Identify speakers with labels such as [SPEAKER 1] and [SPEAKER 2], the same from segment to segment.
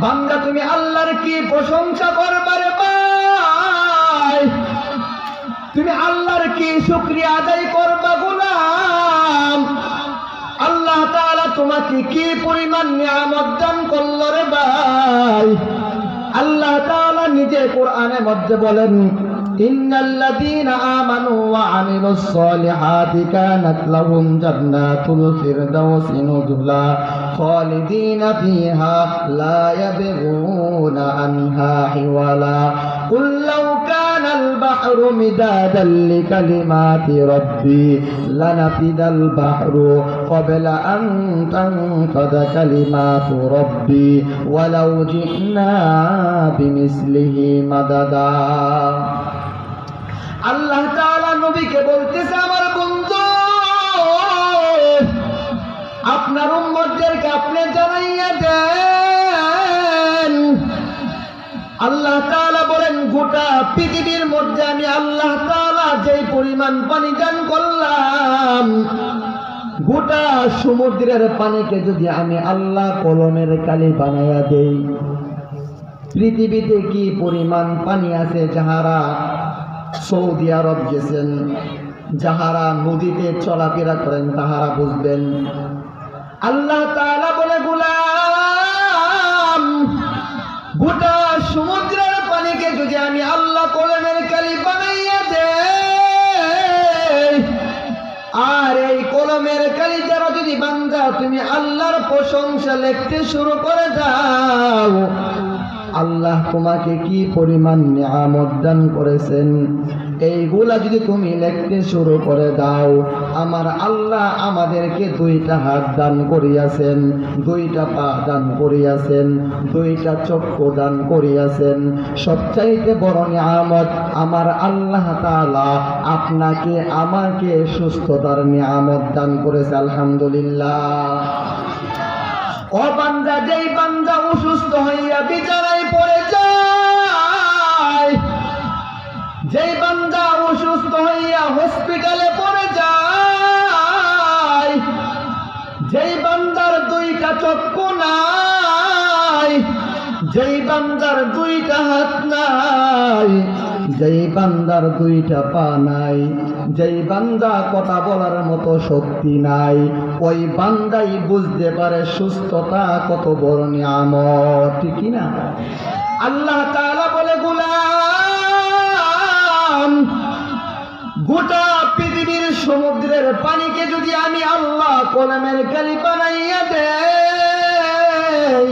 [SPEAKER 1] বান্দা, তুমি আল্লাহর কি প্রশংসা করবারে ভাই তুমি আল্লাহর কি শুক্রিয়া আদায় করবা গুলাম? আল্লাহ তাআলা তোমাকে কি পরিমাণ নিয়ামত দান করল রে ভাই? আল্লাহ তাআলা নিজে কোরআনের মধ্যে বলেন ইন্নাল্লাযীনা আনহা البحر مدادا لكلمات ربي لنفد البحر قبل أن تنفد كلمات ربي ولو جئنا بمثله مددا আল্লাহ তাআলা নবীকে বলতেছে আমার বন্ধু আপনার উম্মতদেরকে আপনি জানাইয়া দেন আল্লাহ তাআলা গোটা পৃথিবীর মধ্যে আমি আল্লাহ তাআলা যেই পরিমাণ পানি দান করলাম, গোটা সমুদ্রের পানিকে যদি আমি আল্লাহ কলমের কালি বানাইয়া দেই, পৃথিবীতে কি পরিমাণ পানি আছে? যাহারা সৌদি আরব গেছেন, যাহারা নদীতে চলাফেরা করেন, তাহারা বুঝবেন, আল্লাহ তাআলা বলে, গুলাম, গোটা যদি আমি আল্লাহ কলমের কালি বানাইয়া দে আর এই কলমের কালি দ্বারা যদি বান্দা তুমি আল্লাহর প্রশংসা লিখতে শুরু করে দাও, আল্লাহ তোমাকে কি পরিমাণ নিয়ামত দান করেছেন? এইগুলা যদি তুমি লিখতে শুরু করে দাও, আমার আল্লাহ আমাদেরকে দুইটা হাত দান করিয়াছেন, দুইটা পা দান করিয়াছেন, দুইটা চক্ষু দান করিয়াছেন। সবচাইতে বড় নিয়ামত আমার আল্লাহ তাআলা আপনাকে, আমাকে সুস্থতার নিয়ামত দান করেছে, আলহামদুলিল্লাহ। ও বান্দা, যেই বান্দা অসুস্থ হইয়া বিছানায় পড়ে যেই বান্দা অসুস্থ হইয়া হসপিটালে পড়ে যায়, যেই বান্দার দুইটা চক্ষু নাই, যেই বান্দার দুইটা হাত নাই, যেই বান্দার দুইটা পা নাই, যেই বান্দা কথা বলার মতো শক্তি নাই, ওই বান্দাই বুঝতে পারে সুস্থতা কত বড় নিয়ামত, ঠিক না আল্লাহ তাআলা সমুদ্রের পানিকে যদি আমি আল্লাহ কলমের কালি বানাইয়া দেই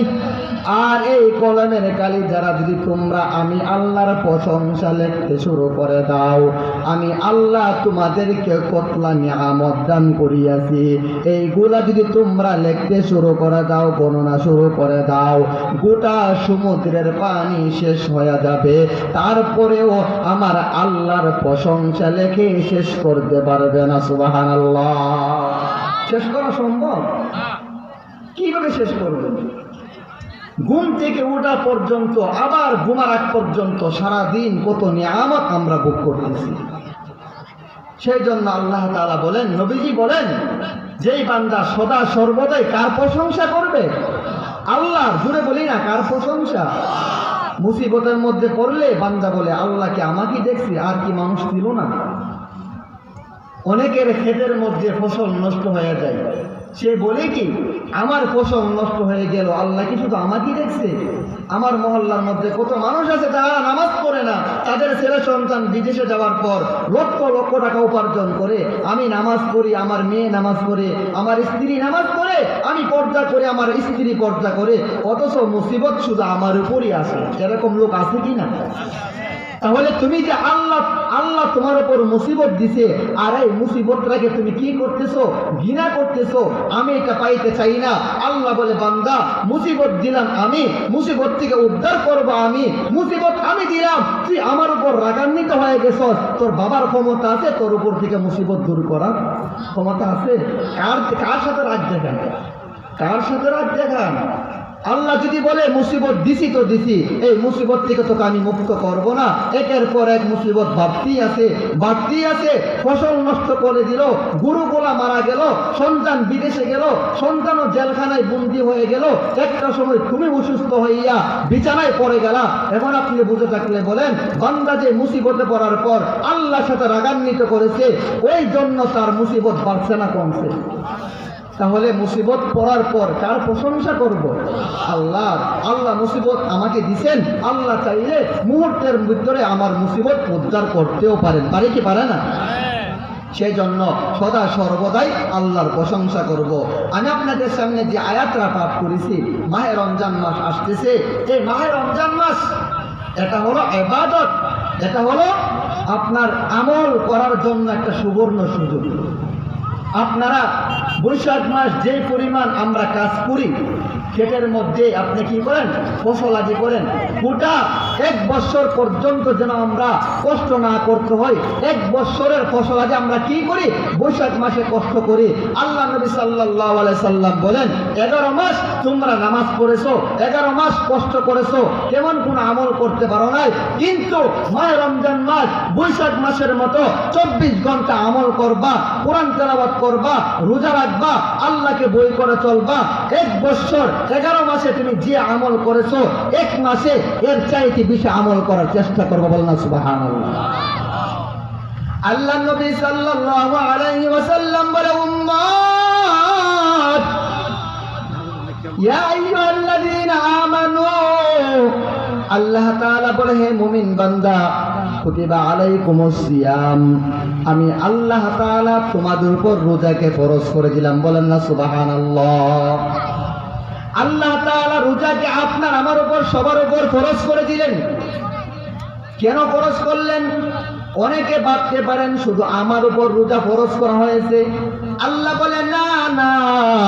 [SPEAKER 1] আর এই কলমের কালি দ্বারা যদি তোমরা আমি আল্লাহর প্রশংসা লিখতে শুরু করে দাও আমি আল্লাহ তোমাদেরকে কতলা নিয়ামত দান করিয়াছি। এইগুলা যদি তোমরা লিখতে শুরু করে দাও গণনা শুরু করে দাও গোটা সমুদ্রের পানি শেষ হয়ে যাবে। তারপরেও আমার আল্লাহর প্রশংসা লেখে শেষ করতে পারবে না সুবাহান আল্লাহ শেষ করা সম্ভব? কীভাবে শেষ করবে ঘুম থেকে ওঠা পর্যন্ত, আবার ঘুমার আগ পর্যন্ত সারা দিন কত নিয়ামত আমরা ভোগ করতেছি। সেই জন্য আল্লাহ তাআলা বলেন, নবীজি বলেন, যেই বান্দা সদা সর্বদাই কার প্রশংসা করবে? আল্লাহ, জুড়ে বলি না, কার প্রশংসা? মুসিবতের মধ্যে পড়লে বান্দা বলে আল্লাহকে আমাকে দেখছি? আর কি মানুষ ছিল না? অনেকের ক্ষেতের মধ্যে ফসল নষ্ট হয়ে যায়। সে বলে কি, আমার ফসল নষ্ট হয়ে গেল, আল্লাহ কি শুধু আমাকেই দেখছে? আমার মহল্লার মধ্যে কত মানুষ আছে তারা নামাজ পড়ে না, তাদের ছেলে সন্তান বিদেশে যাওয়ার পর লক্ষ লক্ষ টাকা উপার্জন করে, আমি নামাজ পড়ি, আমার মেয়ে নামাজ পড়ে, আমার স্ত্রী নামাজ পড়ে, আমি পর্দা করে, আমার স্ত্রী পর্দা করে, অথচ মুসিবত শুধু আমার উপরই আসে এরকম লোক আছে কি না তাহলে তুমি যে আল্লাহ আল্লাহ তোমার উপর মুসিবত দিছে। আর এই মুসিবতটাকে তুমি কি করতেছো? ঘৃণা করতেছো। আমি এটা পাইতে চাই না। আল্লাহ বলে, বান্দা, মুসিবত দিলাম আমি। মুসিবত থেকে উদ্ধার করব আমি। মুসিবত আমি দিলাম। তুই আমার উপর রাগান্বিত হয়ে গেছ তোর বাবার ক্ষমতা আছে, তোর উপর থেকে মুসিবত দূর করার ক্ষমতা আছে। কার কার সাথে রাগ দেখান? কার সাথে রাগ দেখান? আল্লাহ যদি বলে, মুসিবত দিছি তো দিছি, এই মুসিবত থেকে তোকে আমি মুক্ত করব না। একের পর এক মুসিবত বাড়তেই আছে বাড়তেই আছে, ফসল নষ্ট করে দিল গুরুগুলা মারা গেল, সন্তান বিদেশে গেল, সন্তানও জেলখানায় বন্দি হয়ে গেল। একটা সময় তুমি অসুস্থ হইয়া বিছানায় পড়ে গেলা। এখন আপনি বুঝে থাকলে বলেন, বান্দা যে মুসিবতে পড়ার পর আল্লাহর সাথে রাগান্বিত করেছে, ওই জন্য তার মুসিবত বাড়ছে না কমছে। তাহলে মুসিবত পড়ার পর কার প্রশংসা করব? আল্লাহ। আল্লাহ মুসিবত আমাকে দিছেন। আল্লাহ চাইলে মুহূর্তের ভিতরে আমার মুসিবত উদ্ধার করতেও পারেন। পারে কি পারে না? সেই জন্য সদা সর্বদাই আল্লাহর প্রশংসা করব। আমি আপনাদের সামনে যে আয়াতরা পাঠ করেছি, মাহে রমজান মাস আসতেছে। এই মাহে রমজান মাস, এটা হলো এবাদত। এটা হলো আপনার আমল করার জন্য একটা সুবর্ণ সুযোগ। আপনারা বৈশাখ মাস যে পরিমাণ আমরা কাজ করি, সেটার মধ্যে আপনি কি করেন? ফসলাদি করেন। গোটা এক বছর পর্যন্ত যেন আমরা কষ্ট না করতে হয়, এক বছরের ফসলাদি আমরা কি করি? বৈশাখ মাসে কষ্ট করি। আল্লাহ নবী সাল্লাহ সাল্লাম বলেন, এগারো মাস তোমরা নামাজ পড়েছো, এগারো মাস কষ্ট করেছ, তেমন কোনো আমল করতে পারো নাই, কিন্তু মায় রমজান মাস বৈশাখ মাসের মতো চব্বিশ ঘণ্টা আমল করবা, কোরআন তেলাবাদ করবা, রোজা রাখবা, আল্লাহকে বই করে চলবা। এক বছর, এগারো মাসে তুমি যে আমল করেছ, এক মাসে এর চাইতে বেশি আমল করার চেষ্টা করব বল না সুবাহান আল্লাহ নবী সাল্লাল্লাহু আলাইহি ওয়াসাল্লাম বলে, উম্মত, ইয়া আইয়ুহাল্লাযীনা আমানু। আল্লাহ তাআলা বলে, হে মুমিন বান্দা আমি আল্লাহ তোমাদের উপর রোজাকে ফরজ করে দিলাম। বলেন না, সুবহানাল্লাহ। আল্লাহ রোজাকে আপনার, আমার উপর, সবার উপর ফরজ করে দিলেন। কেন ফরজ করলেন? অনেকে ভাবতে পারেন, শুধু আমার উপর রোজা ফরজ করা হয়েছে। আল্লাহ বলে, না না।